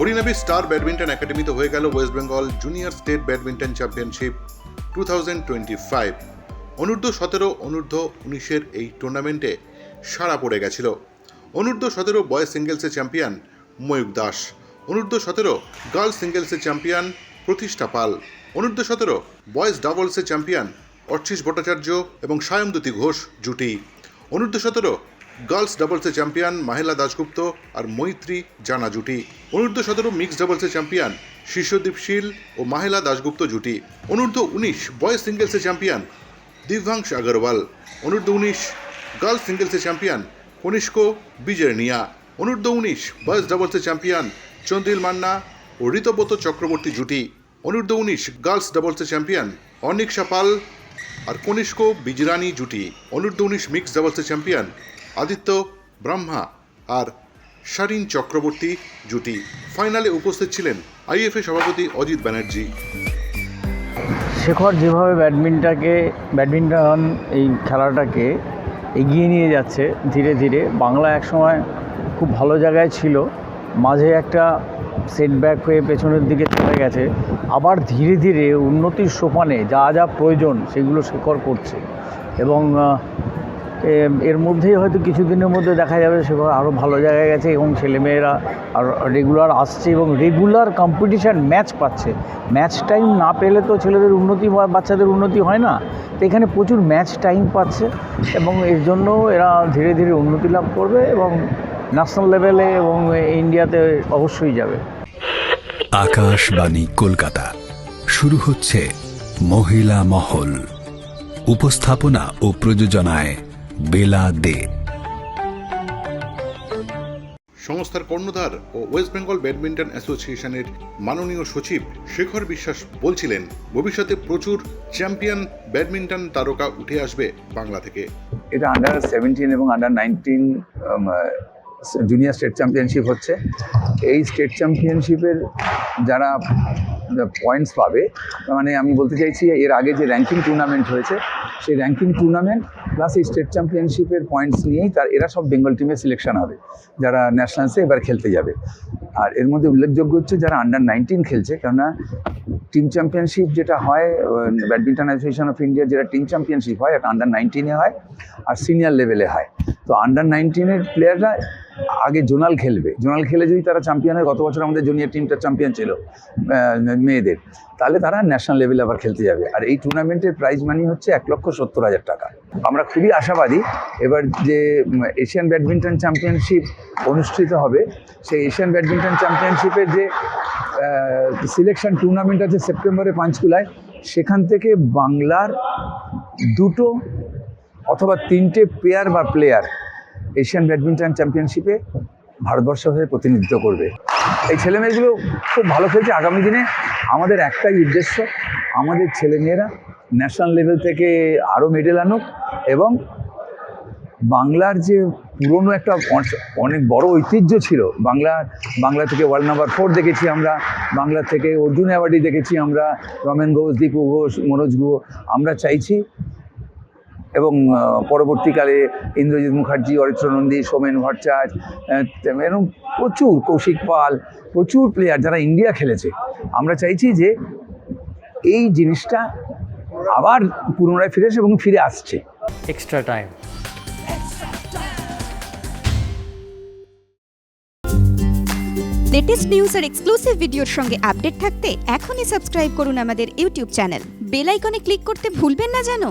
হরিনাবি star badminton একাডেমিতে হয়ে গেল West Bengal junior state badminton championship two thousand twenty five. অনূর্ধ্ব সতেরো, অনূর্ধ্ব উনিশের এই টুর্নামেন্টে সাড়া পড়ে গেছিল। অনূর্ধ্ব সতেরো বয়েজ সিঙ্গেলসে চ্যাম্পিয়ন ময়ূক দাস। অনূর্ধ্ব সতেরো গার্লস সিঙ্গেলসে চ্যাম্পিয়ন প্রতিষ্ঠা পাল। অনূর্ধ্ব সতেরো বয়েজ ডাবলসে চ্যাম্পিয়ন অর্চিস ভট্টাচার্য এবং সায়মদ্যুতি ঘোষ জুটি। অনূর্ধ্ব সতেরো গার্লস ডাবলসে চ্যাম্পিয়ন মাহেলা দাশগুপ্ত আর মৈত্রী জানা জুটি। অনূর্ধ্ব সতেরো মিক্সড ডাবলসে চ্যাম্পিয়ন শিষ্যদীপ শীল ও মাহেলা দাশগুপ্ত জুটি। অনূর্ধ্ব উনিশ বয়েজ সিঙ্গেলসে চ্যাম্পিয়ন দিব্যাংশ আগরওয়াল। অনূর্ধ্ব উনিশ গার্লস সিঙ্গেলসে চ্যাম্পিয়ন কনিষ্ক বিজয় নিয়া। অনূর্ধ্ব উনিশ বয়েজ ডাবলসে চ্যাম্পিয়ন চন্দ্রিল মান্না ও ঋতব্রত চক্রবর্তী জুটি। অনূর্ধ্ব উনিশ গার্লস ডাবলসে চ্যাম্পিয়ন অনিক পাল আর কনিষ্ক বিজরানি জুটি। অনূর্ধ্ব উনিশ মিক্স ডাবলসে চ্যাম্পিয়ন আদিত্য, ব্রহ্মা আর শারিন চক্রবর্তী জুটি। ফাইনালে উপস্থিত ছিলেন আইএফএ সভাপতি অজিত ব্যানার্জি। শেখর যেভাবে ব্যাডমিন্টনকে ব্যাডমিন্টন এই খেলাটাকে এগিয়ে নিয়ে যাচ্ছে ধীরে ধীরে, বাংলা একসময় খুব ভালো জায়গায় ছিল, মাঝে একটা সেটব্যাক হয়ে পেছনের দিকে চলে গেছে, আবার ধীরে ধীরে উন্নতির সোপানে যা যা প্রয়োজন সেগুলো শেখর করছে এবং এর মধ্যেই হয়তো কিছুদিনের মধ্যে দেখা যাবে শেখর আরও ভালো জায়গায় গেছে এবং ছেলেমেয়েরা আর রেগুলার আসছে এবং রেগুলার কম্পিটিশান ম্যাচ পাচ্ছে। ম্যাচ টাইম না পেলে তো ছেলেদের উন্নতি বাচ্চাদের উন্নতি হয় না। তো এখানে প্রচুর ম্যাচ টাইম পাচ্ছে এবং এর জন্য এরা ধীরে ধীরে উন্নতি লাভ করবে এবং ন্যাশনাল লেভেলে এবং ইন্ডিয়াতে অবশ্যই যাবে। আকাশবাণী কলকাতা। শুরু হচ্ছে মহিলা মহল। উপস্থাপনা ও প্রযোজনায় বেলা দে সংস্থার কর্ণধার ও ওয়েস্ট বেঙ্গল ব্যাডমিন্টন অ্যাসোসিয়েশনের মাননীয় সচিব শেখর বিশ্বাস বলছিলেন ভবিষ্যতে প্রচুর চ্যাম্পিয়ন ব্যাডমিন্টন তারকা উঠে আসবে বাংলা থেকে। এটা আন্ডার সেভেন্টিন এবং under nineteen junior state championship হচ্ছে। এই স্টেট চ্যাম্পিয়নশিপের যারা পয়েন্টস পাবে। মানে আমি বলতে চাইছি, এর আগে যে র্যাঙ্কিং টুর্নামেন্ট হয়েছে, সেই র্যাঙ্কিং টুর্নামেন্ট প্লাস এই স্টেট চ্যাম্পিয়নশিপের পয়েন্টস নিয়েই তার, এরা সব বেঙ্গল টিমের সিলেকশন হবে, যারা ন্যাশনালসে এবার খেলতে যাবে। আর এর মধ্যে উল্লেখযোগ্য হচ্ছে যারা আন্ডার নাইনটিন খেলছে, কেননা টিম চ্যাম্পিয়নশিপ যেটা হয় ব্যাডমিন্টন অ্যাসোসিয়েশন অফ ইন্ডিয়ার যেটা টিম চ্যাম্পিয়নশিপ হয়, এটা আন্ডার নাইনটিনে হয়, আর সিনিয়র লেভেলে হয়। তো আন্ডার নাইনটিনের প্লেয়াররা আগে জোনাল খেলবে। জোনাল খেলে যদি তারা চ্যাম্পিয়ন হয়, গত বছর আমাদের জুনিয়র টিমটা চ্যাম্পিয়ন ছিল মেয়েদের। তাহলে তারা ন্যাশনাল লেভেলে আবার খেলতে যাবে। আর এই টুর্নামেন্টের প্রাইজ মানি হচ্ছে এক লক্ষ সত্তর হাজার টাকা। আমরা খুবই আশাবাদী, এবার যে এশিয়ান ব্যাডমিন্টন চ্যাম্পিয়নশিপ অনুষ্ঠিত হবে, সেই এশিয়ান ব্যাডমিন্টন চ্যাম্পিয়নশিপের যে সিলেকশন টুর্নামেন্ট আছে সেপ্টেম্বরে পাঁচকুলায় সেখান থেকে বাংলার দুটো অথবা তিনটে পেয়ার বা প্লেয়ার এশিয়ান ব্যাডমিন্টন চ্যাম্পিয়নশিপে ভারতবর্ষ হয়ে প্রতিনিধিত্ব করবে। এই ছেলেমেয়েগুলো খুব ভালো খেলছে আগামী দিনে। আমাদের একটাই উদ্দেশ্য, আমাদের ছেলেমেয়েরা ন্যাশনাল লেভেল থেকে আরও মেডেল আনুক এবং বাংলার যে পুরনো একটা অনেক বড় ঐতিহ্য ছিল, বাংলা বাংলা থেকে ওয়ার্ল্ড নাম্বার ফোর দেখেছি আমরা, বাংলা থেকে অর্জুন অ্যাওয়ার্ডই দেখেছি আমরা, রমেন ঘোষ, দীপু ঘোষ, মনোজ গুহ আমরা চাইছি এবং পরবর্তীকালে ইন্দ্রজিৎ মুখার্জি অরিত্র নন্দী সোমেন ভট্টাচার্য আহ, এরকম প্রচুর কৌশিক পাল প্রচুর প্লেয়ার যারা ইন্ডিয়া খেলেছে। আমরা চাইছি যে এই জিনিসটা আবার পুনরায় ফিরে এসে এবং ফিরে আসছে। এক্সট্রা টাইম লেটেস্ট নিউজ আর এক্সক্লুসিভ ভিডিওর সঙ্গে আপডেট থাকতে এখনই সাবস্ক্রাইব করুন আমাদের ইউটিউব চ্যানেল বেল আইকনে ক্লিক করতে ভুলবেন না জানো